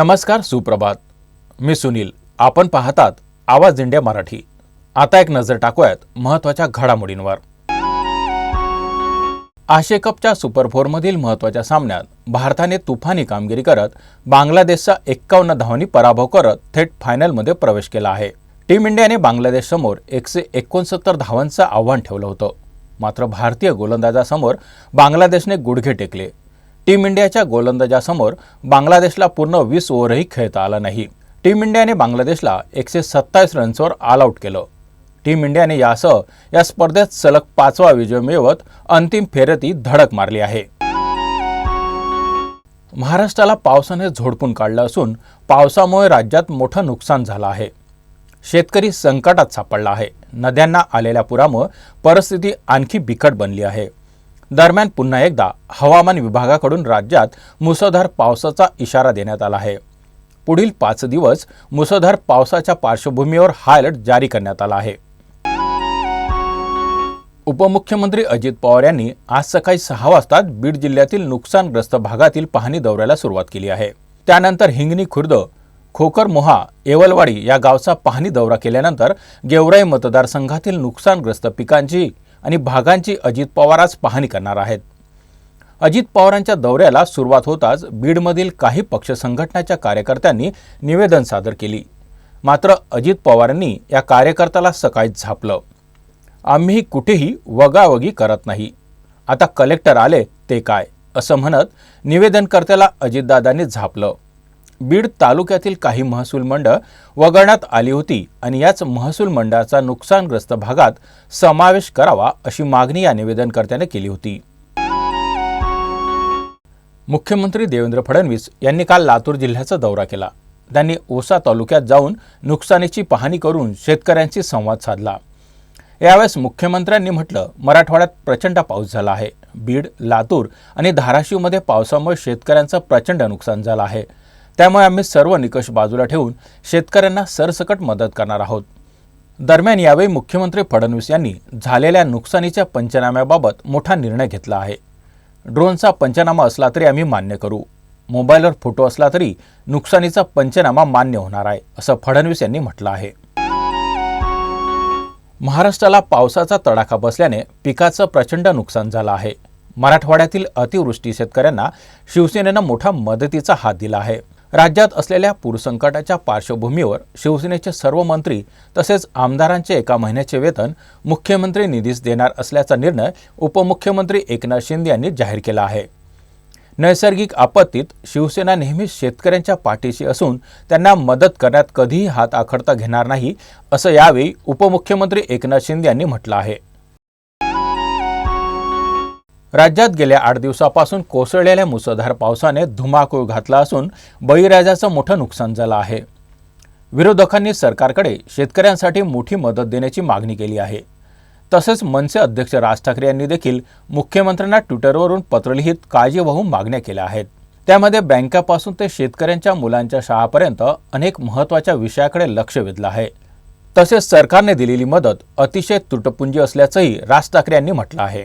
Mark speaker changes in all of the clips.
Speaker 1: नमस्कार सुप्रभात. मी सुनील. आपण पाहतात आवाज इंडिया मराठी. आता एक नजर टाकूयात महत्त्वाच्या घडामोडींवर. आशिया कपच्या सुपर फोरमधील महत्त्वाच्या सामन्यात भारताने तुफानी कामगिरी करत बांगलादेशचा एक्कावन्न धावांनी पराभव करत थेट फायनलमध्ये प्रवेश केला आहे. टीम इंडियाने बांगलादेशसमोर एकशे एकोणसत्तर धावांचं आव्हान ठेवलं होतं. मात्र भारतीय गोलंदाजासमोर बांगलादेशने गुडघे टेकले. टीम इंडियाच्या गोलंदाजासमोर बांगलादेशला पूर्ण वीस ओव्हरही खेळता आला नाही. टीम इंडियाने बांगलादेशला एकशे सत्तावीस रन्सवर ऑल आऊट केलं. टीम इंडियाने यासह या स्पर्धेत सलग पाचवा विजय मिळवत अंतिम फेरती धडक मारली आहे. महाराष्ट्राला पावसाने झोडपून काढलं असून पावसामुळे राज्यात मोठं नुकसान झालं आहे. शेतकरी संकटात सापडला आहे. नद्यांना आलेल्या पुरामुळे परिस्थिती आणखी बिकट बनली आहे. दरम्यान पुन्हा एकदा हवामान विभागाकडून राज्यात मुसळधार पावसाचा इशारा देण्यात आला आहे. पुढील पाच दिवस मुसळधार पावसाच्या पार्श्वभूमीवर हाय अलर्ट जारी करण्यात आला आहे. उपमुख्यमंत्री अजित पवार यांनी आज सकाळी सहा वाजता बीड जिल्ह्यातील नुकसानग्रस्त भागातील पाहणी दौऱ्याला सुरुवात केली आहे. त्यानंतर हिंगणी खुर्द खोकर मोहा येवलवाडी या गावचा पाहणी दौरा केल्यानंतर गेवराई मतदारसंघातील नुकसानग्रस्त पिकांची आणि भागांची अजित पवार आज पाहणी करणार आहेत. अजित पवारांच्या दौऱ्याला सुरुवात होताच बीडमधील काही पक्ष संघटनाच्या कार्यकर्त्यांनी निवेदन सादर केली. मात्र अजित पवारांनी या कार्यकर्त्याला सकाळीच झापलं. आम्ही कुठेही वगावगी करत नाही. आता कलेक्टर आले ते काय? असं म्हणत निवेदनकर्त्याला अजितदादांनी झापलं. बीड तालुक्यातील काही महसूल मंडळ वगळण्यात आली होती आणि याच महसूल मंडळाचा नुकसानग्रस्त भागात समावेश करावा अशी मागणी या निवेदनकर्त्याने केली होती. मुख्यमंत्री देवेंद्र फडणवीस यांनी काल लातूर जिल्ह्याचा दौरा केला. त्यांनी ओसा तालुक्यात जाऊन नुकसानीची पाहणी करून शेतकऱ्यांशी संवाद साधला. यावेळेस मुख्यमंत्र्यांनी म्हटलं मराठवाड्यात प्रचंड पाऊस झाला आहे. बीड लातूर आणि धाराशिवमध्ये पावसामुळे शेतकऱ्यांचं प्रचंड नुकसान झालं आहे. त्यामुळे आम्ही सर्व निकष बाजूला ठेवून शेतकऱ्यांना सरसकट मदत करणार आहोत. दरम्यान यावेळी मुख्यमंत्री फडणवीस यांनी झालेल्या नुकसानीच्या पंचनाम्याबाबत मोठा निर्णय घेतला आहे. ड्रोनचा पंचनामा असला तरी आम्ही मान्य करू. मोबाईलवर फोटो असला तरी नुकसानीचा पंचनामा मान्य होणार आहे असं फडणवीस यांनी म्हटलं आहे. महाराष्ट्राला पावसाचा तडाखा बसल्याने पिकाचं प्रचंड नुकसान झालं आहे. मराठवाड्यातील अतिवृष्टी शेतकऱ्यांना शिवसेनेनं मोठा मदतीचा हात दिला आहे. राज्यात असलेल्या पूरसंकटाच्या पार्श्वभूमीवर शिवसेनेचे सर्व मंत्री तसेच आमदारांचे एका महिन्याचे वेतन मुख्यमंत्री निधीस देणार असल्याचा निर्णय उपमुख्यमंत्री एकनाथ शिंदे यांनी जाहीर केला आहे. नैसर्गिक आपत्तीत शिवसेना नेहमीच शेतकऱ्यांच्या पाठीशी असून त्यांना मदत करण्यात कधीही हात आखडता घेणार नाही असं यावेळी उपमुख्यमंत्री एकनाथ शिंदे यांनी म्हटलं आहे. राज्यात गेल्या आठ दिवसापासून कोसळलेल्या मुसळधार पावसाने धुमाकूळ घातला असून बळीराजाचं मोठं नुकसान झालं आहे. विरोधकांनी सरकारकडे शेतकऱ्यांसाठी मोठी मदत देण्याची मागणी केली आहे. तसेच मनसे अध्यक्ष राज ठाकरे यांनी देखील मुख्यमंत्र्यांना ट्विटरवरून पत्र लिहित काळजीवाहू मागण्या केल्या आहेत. त्यामध्ये बँकापासून ते शेतकऱ्यांच्या मुलांच्या शाळापर्यंत अनेक महत्त्वाच्या विषयाकडे लक्ष वेधलं आहे. तसेच सरकारने दिलेली मदत अतिशय तुटपुंजी असल्याचंही राज ठाकरे यांनी म्हटलं आहे.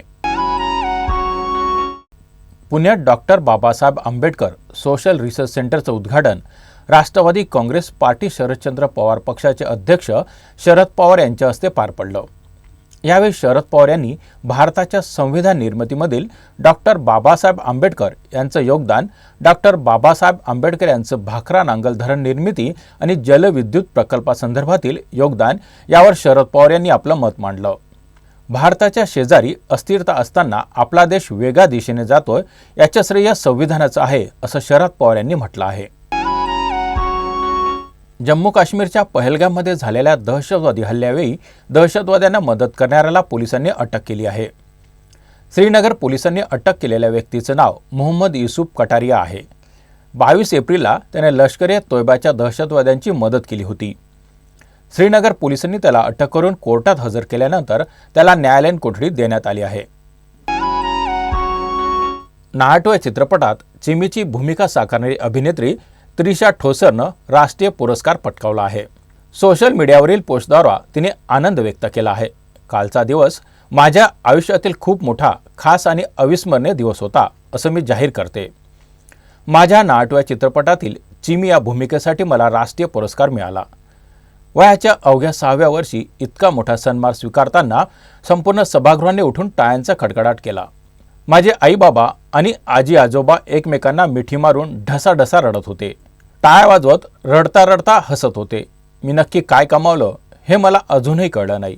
Speaker 1: पुण्यात doctor Babasaheb Ambedkar social research सेंटरचं उद्घाटन राष्ट्रवादी काँग्रेस पार्टी शरदचंद्र पवार पक्षाचे अध्यक्ष शरद पवार यांच्या हस्ते पार पडलं. यावेळी शरद पवार यांनी भारताच्या संविधान निर्मितीमधील डॉक्टर बाबासाहेब आंबेडकर यांचं योगदान डॉक्टर बाबासाहेब आंबेडकर यांचं भाकरा नांगल धरण निर्मिती आणि जलविद्युत प्रकल्पासंदर्भातील योगदान यावर शरद पवार यांनी आपलं मत मांडलं. भारताच्या शेजारी अस्थिरता असताना आपला देश वेगळ्या दिशेने जातोय याचं श्रेय संविधानाचं आहे असं शरद पवार यांनी म्हटलं आहे. जम्मू काश्मीरच्या पहलगाममध्ये झालेल्या दहशतवादी हल्ल्यावेळी दहशतवाद्यांना मदत करणाऱ्याला पोलिसांनी अटक केली आहे. श्रीनगर पोलिसांनी अटक केलेल्या व्यक्तीचं नाव मोहम्मद युसुफ कटारिया आहे. बावीस एप्रिलला त्याने लष्कर ए तोयबाच्या दहशतवाद्यांची मदत केली होती. श्रीनगर पोलिसांनी त्याला अटक करून कोर्टात हजर केल्यानंतर त्याला न्यायालयीन कोठडी देण्यात आली आहे. नाटो या चित्रपटात चिमीची भूमिका साकारणारी अभिनेत्री त्रिशा ठोसरनं राष्ट्रीय पुरस्कार पटकावला आहे. सोशल मीडियावरील पोस्टद्वारा तिने आनंद व्यक्त केला आहे. कालचा दिवस माझ्या आयुष्यातील खूप मोठा खास आणि अविस्मरणीय दिवस होता असं मी जाहीर करते. माझ्या नाटव्या चित्रपटातील चिमी या भूमिकेसाठी मला राष्ट्रीय पुरस्कार मिळाला. वयाच्या अवघ्या सहाव्या वर्षी इतका मोठा सन्मान स्वीकारताना संपूर्ण सभागृहाने उठून टाळ्यांचा खडखडाट केला. माझे आईबाबा आणि आजी आजोबा एकमेकांना मिठी मारून ढसाढसा रडत होते. टाळ्या वाजवत रडता रडता हसत होते. मी नक्की काय कमावलं हे मला अजूनही कळलं नाही.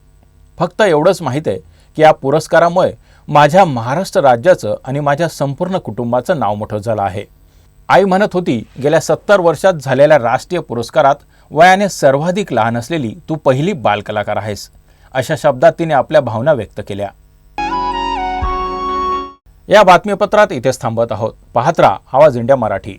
Speaker 1: फक्त एवढंच माहीत आहे की या पुरस्कारामुळे माझ्या महाराष्ट्र राज्याचं आणि माझ्या संपूर्ण कुटुंबाचं नाव मोठं झालं आहे. आई म्हणत होती गेल्या सत्तर वर्षात झालेल्या राष्ट्रीय पुरस्कारात वयाने सर्वाधिक लहान असलेली तू पहिली बालकलाकार आहेस अशा शब्दात तिने आपल्या भावना व्यक्त केल्या. या बातमीपत्रात इथेच थांबत आहोत. पाहत राहा आवाज इंडिया मराठी.